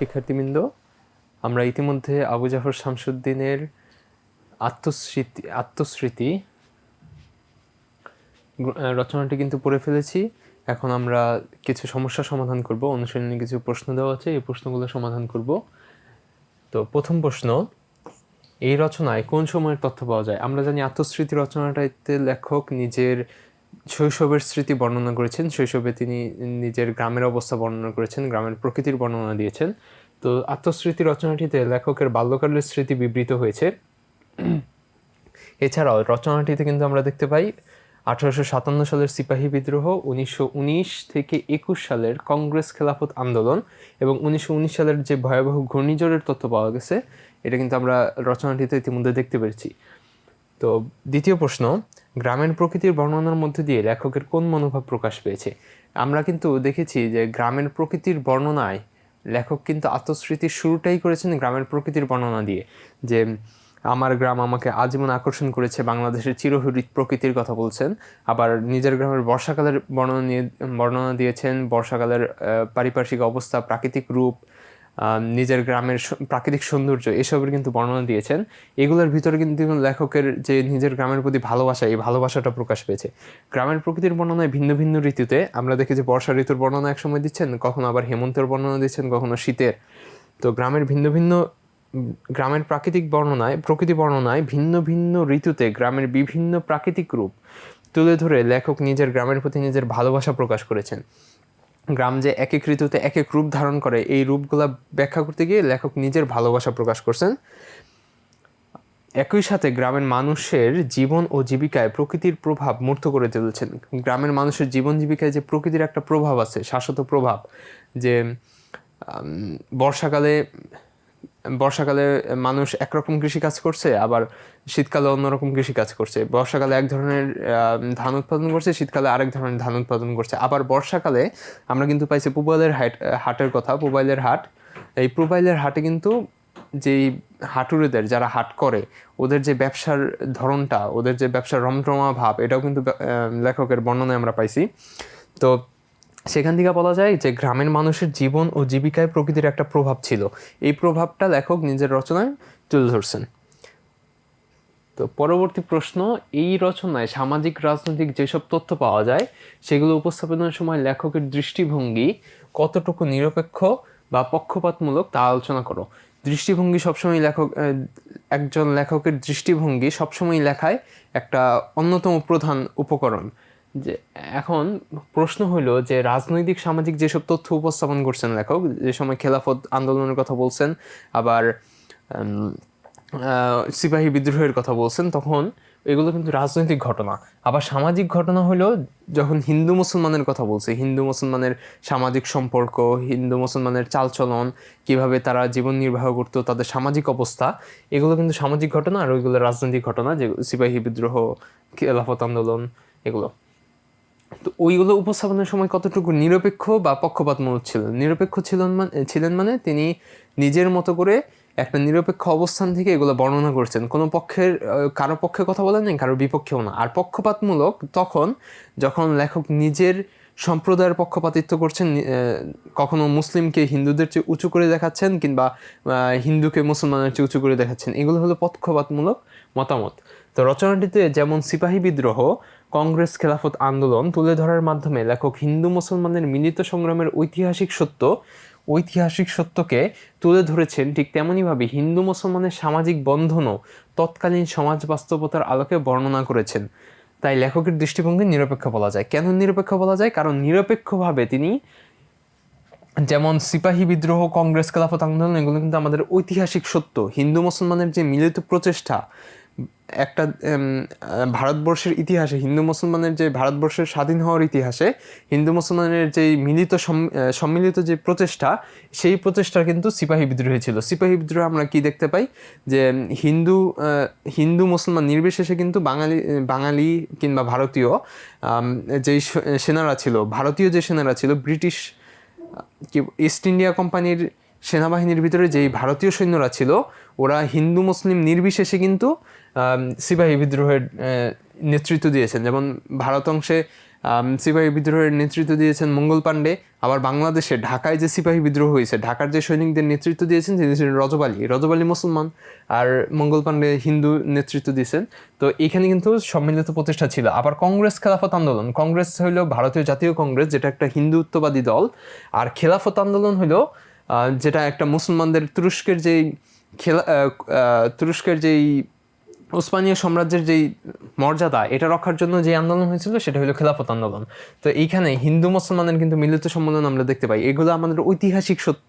শিক্ষার্থীবৃন্দ, আমরা ইতিমধ্যে আবু জাফর শামসুদ্দিনের আত্মস্মৃতি আত্মস্মৃতি রচনাটি কিন্তু পড়ে ফেলেছি। এখন আমরা কিছু সমস্যা সমাধান করব, অনুশীলনী কিছু প্রশ্ন দেওয়া আছে, এই প্রশ্নগুলো সমাধান করব। তো প্রথম প্রশ্ন, এই রচনায় কোন সময়ের তথ্য পাওয়া যায়? আমরা জানি আত্মস্মৃতি রচনাটাতে লেখক নিজের শৈশবের স্মৃতি বর্ণনা করেছেন। শৈশবে তিনি নিজের গ্রামের অবস্থা বর্ণনা করেছেন, গ্রামের প্রকৃতির বর্ণনা দিয়েছেন। তো আত্মস্মৃতি রচনাটিতে লেখকের বাল্যকালের স্মৃতি বিবৃত হয়েছে। এছাড়াও রচনাটিতে কিন্তু আমরা দেখতে পাই, আঠারোশো সাতান্ন সালের সিপাহী বিদ্রোহ, উনিশশো উনিশ থেকে একুশ সালের কংগ্রেস খেলাফত আন্দোলন এবং উনিশশো উনিশ সালের যে ভয়াবহ ঘূর্ণিঝড়ের তথ্য পাওয়া গেছে, এটা কিন্তু আমরা রচনাটিতে ইতিমধ্যে দেখতে পেরেছি। তো দ্বিতীয় প্রশ্ন, গ্রামের প্রকৃতির বর্ণনার মধ্যে দিয়ে লেখকের কোন মনোভাব প্রকাশ পেয়েছে? আমরা কিন্তু দেখেছি যে গ্রামের প্রকৃতির বর্ণনায় লেখক কিন্তু আত্মস্মৃতির শুরুটাই করেছেন গ্রামের প্রকৃতির বর্ণনা দিয়ে। যে আমার গ্রাম আমাকে আজীবন আকর্ষণ করেছে, বাংলাদেশের চিরহরিত প্রকৃতির কথা বলছেন। আবার নিজের গ্রামের বর্ষাকালের বর্ণনা নিয়ে, বর্ণনা দিয়েছেন। বর্ষাকালের পারিপার্শ্বিক অবস্থা, প্রাকৃতিক রূপ নিজের গ্রামের প্রাকৃতিক সৌন্দর্য এসবের কিন্তু বর্ণনা দিয়েছেন। এগুলোর ভিতরে কিন্তু লেখকের যে নিজের গ্রামের প্রতি ভালোবাসা, এই ভালোবাসাটা প্রকাশ পেয়েছে। গ্রামের প্রকৃতির বর্ণনায় ভিন্ন ভিন্ন ঋতুতে আমরা দেখি যে বর্ষা ঋতুর বর্ণনা একসময় দিচ্ছেন, কখনো আবার হেমন্তের বর্ণনা দিচ্ছেন, কখনো শীতের। তো গ্রামের ভিন্ন ভিন্ন গ্রামের প্রাকৃতিক বর্ণনায়, প্রকৃতি বর্ণনায় ভিন্ন ভিন্ন ঋতুতে গ্রামের বিভিন্ন প্রাকৃতিক রূপ তুলে ধরে লেখক নিজের গ্রামের প্রতি নিজের ভালোবাসা প্রকাশ করেছেন। গ্রাম যে এক এক ঋতুতে এক এক রূপ ধারণ করে, এই রূপগুলো ব্যাখ্যা করতে গিয়ে লেখক নিজের ভালোবাসা প্রকাশ করছেন। একই সাথে গ্রামের মানুষের জীবন ও জীবিকায় প্রকৃতির প্রভাব মূর্ত করে তুলছেন। গ্রামের মানুষের জীবন জীবিকায় যে প্রকৃতির একটা প্রভাব আছে, শাশ্বত প্রভাব, যে বর্ষাকালে বর্ষাকালে মানুষ একরকম কৃষিকাজ করছে, আবার শীতকালে অন্যরকম কৃষিকাজ করছে। বর্ষাকালে এক ধরনের ধান উৎপাদন করছে, শীতকালে আরেক ধরনের ধান উৎপাদন করছে। আবার বর্ষাকালে আমরা কিন্তু পাইছি পুবাইলের হাট হাটের কথা, পুবাইলের হাট। এই পুবাইলের হাটে কিন্তু যেই হাটুরেদের যারা হাট করে, ওদের যে ব্যবসার ধরনটা, ওদের যে ব্যবসার রমরমা ভাব, এটাও কিন্তু লেখকের বর্ণনায় আমরা পাইছি। তো সেখান থেকে বলা যায় যে গ্রামের মানুষের জীবন ও জীবিকায় প্রকৃতির একটা প্রভাব ছিল। এই প্রভাবটা লেখক নিজের রচনায় তুলে ধরছেন। তো পরবর্তী প্রশ্ন, এই রচনায় সামাজিক, রাজনৈতিক যেসব তথ্য পাওয়া যায়, সেগুলো উপস্থাপনের সময় লেখকের দৃষ্টিভঙ্গি কতটুকু নিরপেক্ষ বা পক্ষপাতমূলক তা আলোচনা করো। দৃষ্টিভঙ্গি সবসময় লেখক একজন লেখকের দৃষ্টিভঙ্গি সবসময় লেখায় একটা অন্যতম প্রধান উপকরণ। যে এখন প্রশ্ন হলো যে রাজনৈতিক, সামাজিক যেসব তথ্য উপস্থাপন করছেন লেখক, যে সময় খেলাফত আন্দোলনের কথা বলছেন, আবার সিপাহী বিদ্রোহের কথা বলছেন, তখন এগুলো কিন্তু রাজনৈতিক ঘটনা। আবার সামাজিক ঘটনা হলো যখন হিন্দু মুসলমানের কথা বলছে, হিন্দু মুসলমানের সামাজিক সম্পর্ক, হিন্দু মুসলমানের চালচলন, কীভাবে তারা জীবন নির্বাহ করতো, তাদের সামাজিক অবস্থা, এগুলো কিন্তু সামাজিক ঘটনা আর ওইগুলো রাজনৈতিক ঘটনা, যে সিপাহী বিদ্রোহ, খেলাফত আন্দোলন, এগুলো। তো ওইগুলো উপস্থাপনের সময় কতটুকু নিরপেক্ষ বা পক্ষপাতমূলক ছিলেন নিরপেক্ষ ছিলেন মানে ছিলেন মানে তিনি নিজের মতো করে একটা নিরপেক্ষ অবস্থান থেকে এগুলো বর্ণনা করছেন। কোনো পক্ষের কারও পক্ষে কথা বলেন নাই, কারও বিপক্ষেও না। আর পক্ষপাতমূলক তখন যখন লেখক নিজের সম্প্রদায়ের পক্ষপাতিত্ব করছেন কখনো মুসলিমকে হিন্দুদের চেয়ে উঁচু করে দেখাচ্ছেন কিংবা হিন্দুকে মুসলমানের চেয়ে উঁচু করে দেখাচ্ছেন। এগুলো হলো পক্ষপাতমূলক মতামত। তো রচনাটিতে যেমন সিপাহী বিদ্রোহ কংগ্রেস খেলাফত আন্দোলন তুলে ধরার মাধ্যমে লেখক হিন্দু মুসলমানের মিলিত সংগ্রামের ঐতিহাসিক সত্য, ঐতিহাসিক সত্যকে তুলে ধরেছেন ঠিক তেমনইভাবে হিন্দু মুসলমানের সামাজিক বন্ধনও তৎকালীন সমাজ বাস্তবতার আলোকে বর্ণনা করেছেন। তাই লেখকের দৃষ্টিভঙ্গি নিরপেক্ষ বলা যায়। কেন নিরপেক্ষ বলা যায়? কারণ নিরপেক্ষভাবে তিনি যেমন সিপাহী বিদ্রোহ, কংগ্রেস খেলাফত আন্দোলন, এগুলো কিন্তু আমাদের ঐতিহাসিক সত্য। হিন্দু মুসলমানের যে মিলিত প্রচেষ্টা একটা ভারতবর্ষের ইতিহাসে, হিন্দু মুসলমানের যে ভারতবর্ষের স্বাধীন হওয়ার ইতিহাসে, হিন্দু মুসলমানের যে মিলিত সম- সম্মিলিত যে প্রচেষ্টা, সেই প্রচেষ্টা কিন্তু সিপাহী বিদ্রোহে ছিল। সিপাহী বিদ্রোহে আমরা কি দেখতে পাই? যে, হিন্দু হিন্দু মুসলমান নির্বিশেষে কিন্তু বাঙালি বাঙালি কিংবা ভারতীয় যেই সেনারা ছিল, ভারতীয় যে সেনারা ছিল, ব্রিটিশ কি, ইস্ট ইন্ডিয়া কোম্পানির সেনাবাহিনীর ভিতরে যেই ভারতীয় সৈন্যরা ছিল, ওরা হিন্দু মুসলিম নির্বিশেষে কিন্তু সিপাহী বিদ্রোহের নেতৃত্ব দিয়েছেন। যেমন ভারত অংশে সিপাহী বিদ্রোহের নেতৃত্ব দিয়েছেন মঙ্গল পাণ্ডে। আবার বাংলাদেশে, ঢাকায় যে সিপাহী বিদ্রোহ হয়েছে, ঢাকার যে সৈনিকদের নেতৃত্ব দিয়েছেন, তিনি ছিলেন রজব আলী। রজব আলী মুসলমান, আর মঙ্গল পাণ্ডে হিন্দু নেতৃত্ব দিয়েছেন। তো এখানে কিন্তু সম্মিলিত প্রতিষ্ঠা ছিল। আবার কংগ্রেস খেলাফত আন্দোলন। কংগ্রেস হইল ভারতীয় জাতীয় কংগ্রেস, যেটা একটা হিন্দুত্ববাদী দল। আর খেলাফত আন্দোলন হলো যেটা একটা মুসলমানদের তুরস্কের যেই খেলা তুরস্কের যেই ওসমানীয় সাম্রাজ্যের যেই মর্যাদা, এটা রক্ষার জন্য যে আন্দোলন হয়েছিল, সেটা হলো খেলাফত আন্দোলন। তো এইখানে হিন্দু মুসলমানের কিন্তু মিলিত সম্মেলন আমরা দেখতে পাই। এগুলো আমাদের ঐতিহাসিক সত্য।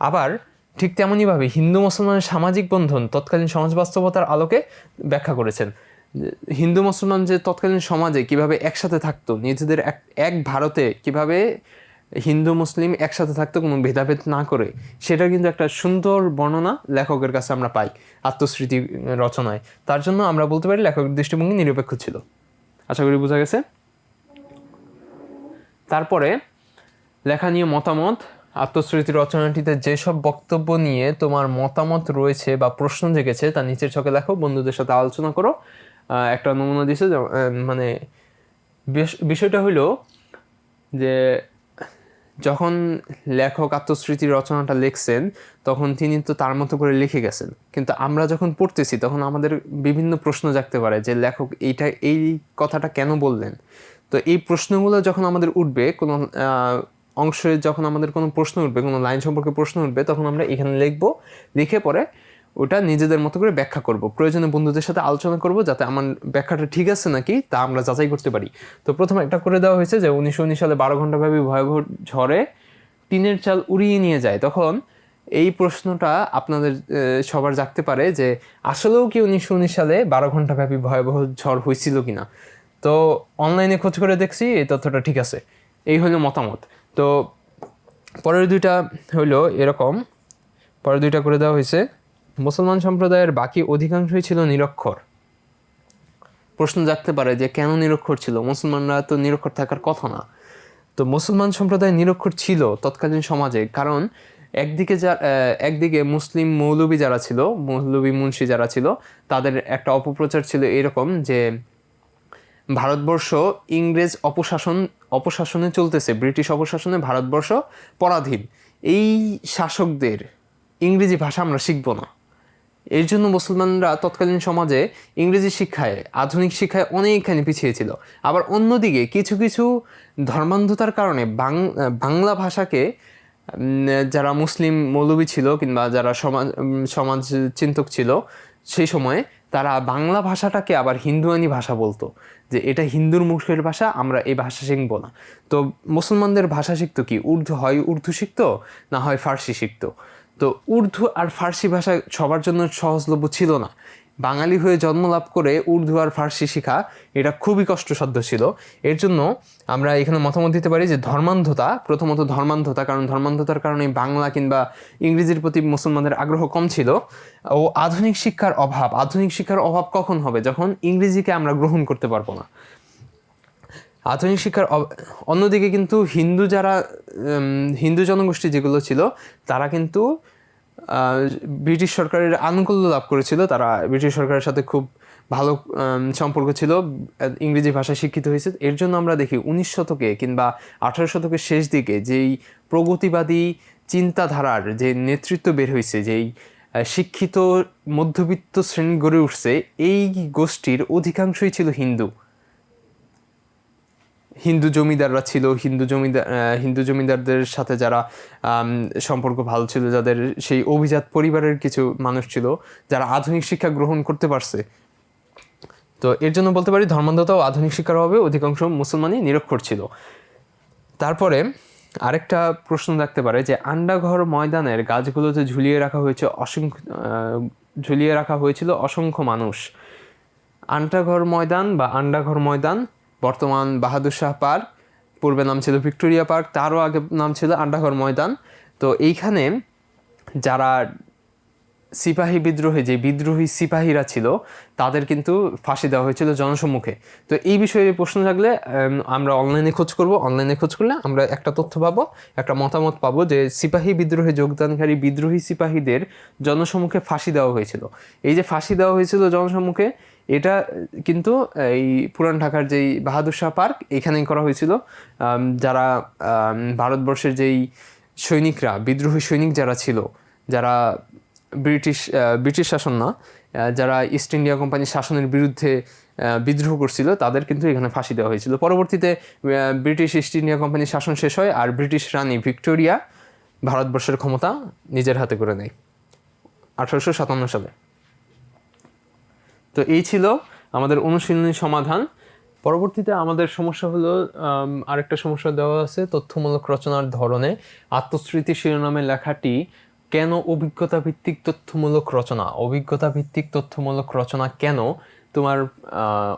আবার ঠিক তেমনইভাবে হিন্দু মুসলমানের সামাজিক বন্ধন তৎকালীন সমাজ বাস্তবতার আলোকে ব্যাখ্যা করেছেন। হিন্দু মুসলমান যে তৎকালীন সমাজে কীভাবে একসাথে থাকতো, নিজেদের এক এক ভারতে কীভাবে হিন্দু, মুসলিম একসাথে থাকতো কোনো ভেদাভেদ না করে সেটা কিন্তু একটা সুন্দর বর্ণনা লেখকের কাছে আমরা পাই আত্মস্মৃতি রচনায়। তার জন্য আমরা বলতে পারি লেখকের দৃষ্টিভঙ্গি নিরপেক্ষ ছিল। আশা করি বোঝা গেছে? তারপরে লেখা নিয়ে মতামত, আত্মস্মৃতি রচনাটিতে যেসব বক্তব্য নিয়ে তোমার মতামত রয়েছে বা প্রশ্ন জেগেছে, তা নিচের ছকে লেখো, বন্ধুদের সাথে আলোচনা করো। একটা নমুনা দিছে মানে বিষয়টা হলো যে যখন লেখক আত্মস্মৃতি রচনাটা লিখছেন, তখন তিনি তো তার মতো করে লিখে গেছেন। কিন্তু আমরা যখন পড়তেছি, তখন আমাদের বিভিন্ন প্রশ্ন জাগতে পারে যে, লেখক, এইটা, এই কথাটা কেন বললেন? তো এই প্রশ্নগুলো যখন আমাদের উঠবে, কোনো অংশে যখন আমাদের কোনো প্রশ্ন উঠবে, কোনো লাইন সম্পর্কে প্রশ্ন উঠবে, তখন আমরা এখানে লিখব। লিখে পরে ওটা নিজেদের মতো করে ব্যাখ্যা করব। প্রয়োজনে বন্ধুদের সাথে আলোচনা করব যাতে আমার ব্যাখ্যাটা ঠিক আছে নাকি তা আমরা যাচাই করতে পারি। তো প্রথমে একটা করে দেওয়া হয়েছে যে উনিশশো উনিশ সালে বারো ঘন্টাব্যাপী ভয়াবহ ঝড়ে টিনের চাল উড়িয়ে নিয়ে যায়। তখন এই প্রশ্নটা আপনাদের সবার জাগতে পারে যে আসলেও কি উনিশশো উনিশ সালে বারো ঘন্টাব্যাপী ভয়াবহ ঝড় হয়েছিল কিনা? তো অনলাইনে খোঁজ করে দেখছি এই তথ্যটা ঠিক আছে। এই হলো মতামত। তো পরের দুইটা হইল এরকম। পরের দুইটা করে দেওয়া হয়েছে। মুসলমান সম্প্রদায়ের বাকি অধিকাংশই ছিল নিরক্ষর। প্রশ্ন জাগতে পারে যে কেন নিরক্ষর ছিল? মুসলমানরা তো নিরক্ষর থাকার কথা না। তো মুসলমান সম্প্রদায় নিরক্ষর ছিল তৎকালীন সমাজে কারণ একদিকে যা একদিকে মুসলিম মৌলবী যারা ছিল, মৌলবী মুন্সি যারা ছিল, তাদের একটা অপপ্রচার ছিল এরকম যে ভারতবর্ষ ইংরেজ অপশাসন, অপশাসনে চলতেছে, ব্রিটিশ অপশাসনে ভারতবর্ষ পরাধীন। এই শাসকদের ইংরেজি ভাষা আমরা শিখব না। এর জন্য মুসলমানরা তৎকালীন সমাজে ইংরেজি শিক্ষায়, আধুনিক শিক্ষায় অনেকখানি পিছিয়ে ছিল। আবার অন্যদিকে কিছু কিছু ধর্মান্ধতার কারণে বাংলা ভাষাকে যারা মুসলিম মৌলবী ছিল কিংবা যারা সমাজ সমাজ চিন্তক ছিল, সেই সময়ে তারা বাংলা ভাষাটাকে আবার হিন্দুয়ানি ভাষা বলতো, যে এটা হিন্দুর মুখের ভাষা, আমরা এই ভাষা শিখব না। তো মুসলমানদের ভাষা শিখতো কি? উর্দু হয় উর্দু শিখতো, না হয় ফার্সি শিখতো? তো উর্দু আর ফার্সি ভাষা সবার জন্য সহজলভ্য ছিল না। বাঙালি হয়ে জন্ম লাভ করে উর্দু আর ফার্সি শেখা এটা খুবই কষ্টসাধ্য ছিল। এর জন্য আমরা এখানে মতামত দিতে পারি যে ধর্মান্ধতা, প্রথমত ধর্মান্ধতা, কারণ ধর্মান্ধতার কারণে বাংলা কিংবা ইংরেজির প্রতি মুসলমানদের আগ্রহ কম ছিল। ও আধুনিক শিক্ষার অভাব, আধুনিক শিক্ষার অভাব কখন হবে? যখন ইংরেজিকে আমরা গ্রহণ করতে পারব না। আধুনিক শিক্ষার অন্যদিকে কিন্তু হিন্দু যারা হিন্দু জনগোষ্ঠী যেগুলো ছিল, তারা কিন্তু ব্রিটিশ সরকারের আনুকূল্য লাভ করেছিল। তারা ব্রিটিশ সরকারের সাথে খুব ভালো সম্পর্ক ছিল, ইংরেজি ভাষায় শিক্ষিত হয়েছে। এর জন্য আমরা দেখি উনিশ শতকে কিংবা আঠারো শতকের শেষ দিকে যেই প্রগতিবাদী চিন্তাধারার যে নেতৃত্ব বের হয়েছে, যেই শিক্ষিত মধ্যবিত্ত শ্রেণি গড়ে উঠছে, এই গোষ্ঠীর অধিকাংশই ছিল হিন্দু। হিন্দু জমিদাররা ছিল, হিন্দু জমিদার হিন্দু জমিদারদের সাথে যারা সম্পর্ক ভালো ছিল, যাদের সেই অভিজাত পরিবারের কিছু মানুষ ছিল, যারা আধুনিক শিক্ষা গ্রহণ করতে পারছে। তো এর জন্য বলতে পারি ধর্মান্ধতা ও আধুনিক শিক্ষার অভাবে অধিকাংশ মুসলমানই নিরক্ষর ছিল। তারপরে আরেকটা প্রশ্ন থাকতে পারে যে, আন্ডাঘর ময়দানের গাছগুলোতে ঝুলিয়ে রাখা হয়েছে অসংখ্য ঝুলিয়ে রাখা হয়েছিল অসংখ্য মানুষ। আন্ডাঘর ময়দান বা আন্ডাঘর ময়দান বর্তমান বাহাদুর শাহ পার্ক, পূর্বে নাম ছিল ভিক্টোরিয়া পার্ক, তারও আগে নাম ছিল আন্ডাঘর ময়দান। তো এইখানে যারা সিপাহী বিদ্রোহে, যে বিদ্রোহী সিপাহীরা ছিল, তাদের কিন্তু ফাঁসি দেওয়া হয়েছিল জনসম্মুখে। তো এই বিষয়ে প্রশ্ন থাকলে আমরা অনলাইনে খোঁজ করব। অনলাইনে খোঁজ করলে আমরা একটা তথ্য পাবো, একটা মতামত পাবো যে সিপাহী বিদ্রোহে, যোগদানকারী বিদ্রোহী সিপাহীদের জনসম্মুখে ফাঁসি দেওয়া হয়েছিল। এই যে ফাঁসি দেওয়া হয়েছিল জনসম্মুখে এটা কিন্তু এই পুরান ঢাকার যেই বাহাদুর শাহ পার্ক, এখানেই করা হয়েছিল। যারা ভারতবর্ষের যেই সৈনিকরা, বিদ্রোহী সৈনিক যারা ছিল, যারা ব্রিটিশ ব্রিটিশ শাসন না যারা ইস্ট ইন্ডিয়া কোম্পানির শাসনের বিরুদ্ধে বিদ্রোহ করছিল, তাদের কিন্তু এখানে ফাঁসি দেওয়া হয়েছিল। পরবর্তীতে ব্রিটিশ ইস্ট ইন্ডিয়া কোম্পানির শাসন শেষ হয় আর ব্রিটিশ রানী ভিক্টোরিয়া ভারতবর্ষের ক্ষমতা নিজের হাতে করে নেয়। আঠারোশো সাতান্ন সালে। তো এই ছিল আমাদের অনুশীলনী সমাধান। পরবর্তীতে আমাদের সমস্যা হলো আরেকটা সমস্যা দেওয়া আছে, তথ্যমূলক রচনার ধরনে। আত্মস্মৃতি শিরোনামে লেখাটি, কেন অভিজ্ঞতা ভিত্তিক তথ্যমূলক রচনা? অভিজ্ঞতা ভিত্তিক তথ্যমূলক রচনা কেন? তোমার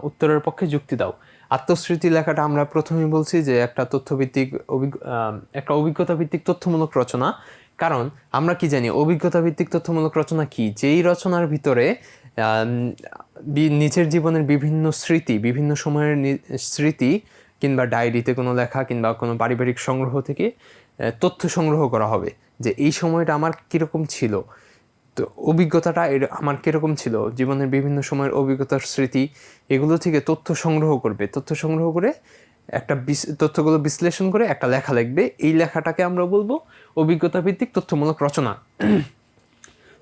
উত্তরের পক্ষে যুক্তি দাও। আত্মস্মৃতি লেখাটা আমরা প্রথমেই বলছি যে একটা তথ্যভিত্তিক অভিজ্ঞ একটা অভিজ্ঞতা ভিত্তিক তথ্যমূলক রচনা। কারণ আমরা কি জানি অভিজ্ঞতা ভিত্তিক তথ্যমূলক রচনা কি? যেই রচনার ভিতরে নিজের জীবনের বিভিন্ন স্মৃতি, বিভিন্ন সময়ের স্মৃতি কিংবা ডায়েরিতে কোনো লেখা কিংবা কোনো পারিবারিক সংগ্রহ থেকে তথ্য সংগ্রহ করা হবে যে এই সময়টা আমার কীরকম ছিল। তো অভিজ্ঞতাটা এর, আমার কীরকম ছিল, জীবনের বিভিন্ন সময়ের অভিজ্ঞতার স্মৃতি, এগুলো থেকে তথ্য সংগ্রহ করবে। তথ্য সংগ্রহ করে একটা তথ্যগুলো বিশ্লেষণ করে একটা লেখা লিখবে। এই লেখাটাকে আমরা বলব অভিজ্ঞতা ভিত্তিক তথ্যমূলক রচনা।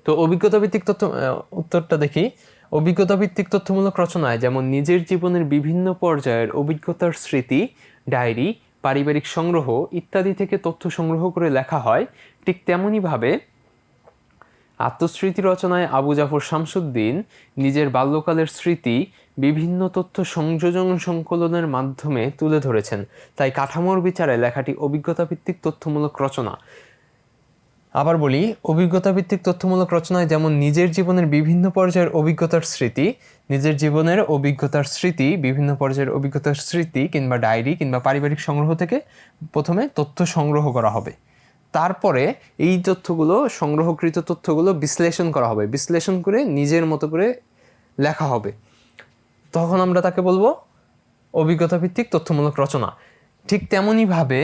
তো অভিজ্ঞতা ভিত্তিক তথ্য উত্তরটা দেখি। অভিজ্ঞতা ভিত্তিক তথ্যমূলক রচনায় যেমন নিজের জীবনের বিভিন্ন পর্যায়ের অভিজ্ঞতার স্মৃতি, ডায়েরি, পারিবারিক সংগ্রহ ইত্যাদি থেকে তথ্য সংগ্রহ করে লেখা হয়, ঠিক তেমনইভাবে আত্মস্মৃতি রচনায় আবু জাফর শামসুদ্দিন নিজের বাল্যকালের স্মৃতি বিভিন্ন তথ্য সংযোজন সংকলনের মাধ্যমে তুলে ধরেছেন। তাই কাঠামোর বিচারে লেখাটি অভিজ্ঞতা ভিত্তিক তথ্যমূলক রচনা। আবার বলি অভিজ্ঞতা ভিত্তিক তথ্যমূলক রচনায় যেমন নিজের জীবনের বিভিন্ন পর্যায়ের অভিজ্ঞতার স্মৃতি, নিজের জীবনের অভিজ্ঞতার স্মৃতি, বিভিন্ন পর্যায়ের অভিজ্ঞতার স্মৃতি কিংবা ডায়েরি কিংবা পারিবারিক সংগ্রহ থেকে প্রথমে তথ্য সংগ্রহ করা হবে। তারপরে এই তথ্যগুলো, সংগ্রহকৃত তথ্যগুলো বিশ্লেষণ করা হবে। বিশ্লেষণ করে নিজের মতো করে লেখা হবে। তখন আমরা তাকে বলব অভিজ্ঞতা ভিত্তিক তথ্যমূলক রচনা। ঠিক তেমনইভাবে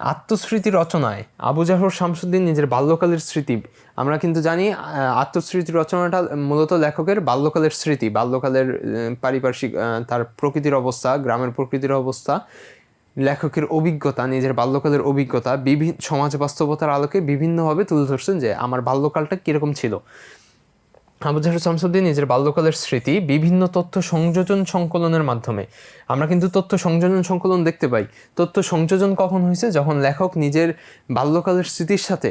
আত্মস্মৃতি রচনায় আবু জাফর শামসুদ্দিন নিজের বাল্যকালের স্মৃতি। আমরা কিন্তু জানি আত্মস্মৃতি রচনাটা মূলত লেখকের বাল্যকালের স্মৃতি, বাল্যকালের পারিপার্শ্বিক তার প্রকৃতির অবস্থা, গ্রামের প্রকৃতির অবস্থা, লেখকের অভিজ্ঞতা, নিজের বাল্যকালের অভিজ্ঞতা বিভিন্ন সমাজ বাস্তবতার আলোকে বিভিন্নভাবে তুলে ধরছেন যে আমার বাল্যকালটা কীরকম ছিল। আবু জাফর শামসুদ্দিন নিজের বাল্যকালের স্মৃতি বিভিন্ন তথ্য সংযোজন সংকলনের মাধ্যমে। আমরা কিন্তু তথ্য সংযোজন সংকলন দেখতে পাই। তথ্য সংযোজন কখন হয়েছে? যখন লেখক নিজের বাল্যকালের স্মৃতির সাথে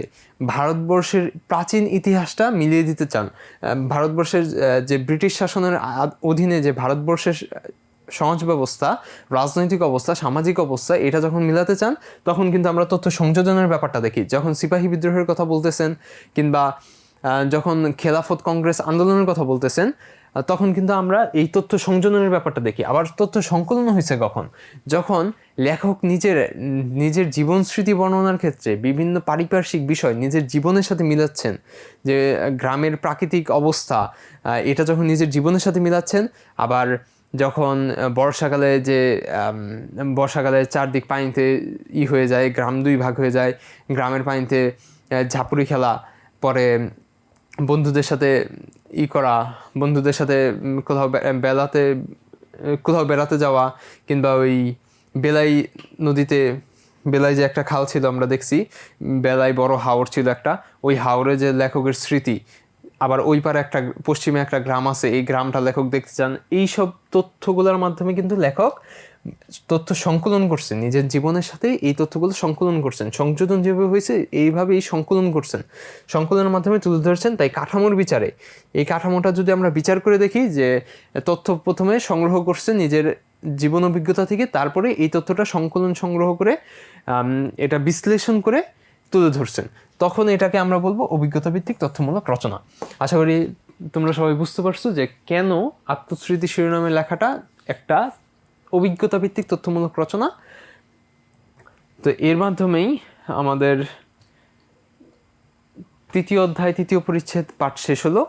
ভারতবর্ষের প্রাচীন ইতিহাসটা মিলিয়ে দিতে চান। ভারতবর্ষের যে ব্রিটিশ শাসনের অধীনে যে ভারতবর্ষের সমাজ ব্যবস্থা, রাজনৈতিক অবস্থা, সামাজিক অবস্থা, এটা যখন মিলাতে চান, তখন কিন্তু আমরা তথ্য সংযোজনের ব্যাপারটা দেখি। যখন সিপাহী বিদ্রোহের কথা বলতেছেন কিংবা যখন খেলাফত কংগ্রেস আন্দোলনের কথা বলতেছেন তখন কিন্তু আমরা এই তথ্য সংযোজনের ব্যাপারটা দেখি। আবার তথ্য সংকলন হয়েছে কখন? যখন লেখক নিজের নিজের জীবন স্মৃতি বর্ণনার ক্ষেত্রে বিভিন্ন পারিপার্শ্বিক বিষয় নিজের জীবনের সাথে মিলাচ্ছেন, যে গ্রামের প্রাকৃতিক অবস্থা এটা যখন নিজের জীবনের সাথে মিলাচ্ছেন, আবার যখন বর্ষাকালে যে বর্ষাকালে চারদিক পানিতে ই হয়ে যায়, গ্রাম দুই ভাগ হয়ে যায়, গ্রামের পানিতে ঝাঁপুরি খেলা, পরে বন্ধুদের সাথে ই করা, বন্ধুদের সাথে কোথাও বেলাতে কোথাও বেড়াতে যাওয়া কিংবা ওই বেলাই নদীতে বেলায় যে একটা খাল ছিল আমরা দেখছি বেলায় বড় হাওর ছিল একটা, ওই হাওরে যে লেখকের স্মৃতি আবার ওই পারে একটা পশ্চিমে একটা গ্রাম আছে, এই গ্রামটা লেখক দেখতে চান। এইসব তথ্যগুলোর মাধ্যমে কিন্তু লেখক তথ্য সংকলন করছেন, নিজের জীবনের সাথে এই তথ্যগুলো সংকলন করছেন। সংযোজন যেভাবে হয়েছে, এইভাবেই সংকলন করছেন। সংকলনের মাধ্যমে তুলে ধরছেন, তাই কাঠামোর বিচারে। এই কাঠামোটা যদি আমরা বিচার করে দেখি যে, তথ্য প্রথমে সংগ্রহ করছে নিজের জীবন অভিজ্ঞতা থেকে, তারপরে এই তথ্যটা সংকলন, সংগ্রহ করে এটা বিশ্লেষণ করে তুলে ধরছেন। তখন এটাকে আমরা বলব অভিজ্ঞতা ভিত্তিক তথ্যমূলক রচনা। আশা করি তোমরা সবাই বুঝতে পারছ যে কেন আত্মস্মৃতি শিরোনামে লেখাটা একটা অভিজ্ঞতা ভিত্তিক তথ্যমূলক রচনা। তো এর মাধ্যমেই আমাদের তৃতীয় অধ্যায়, তৃতীয় পরিচ্ছেদ পাঠ শেষ হলো।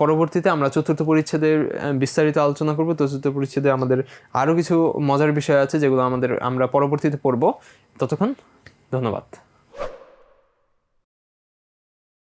পরবর্তীতে আমরা চতুর্থ পরিচ্ছেদের বিস্তারিত আলোচনা করব। চতুর্থ পরিচ্ছেদে আমাদের আরও কিছু মজার বিষয় আছে যেগুলো আমাদের আমরা পরবর্তীতে পড়ব। ততক্ষণ ধন্যবাদ।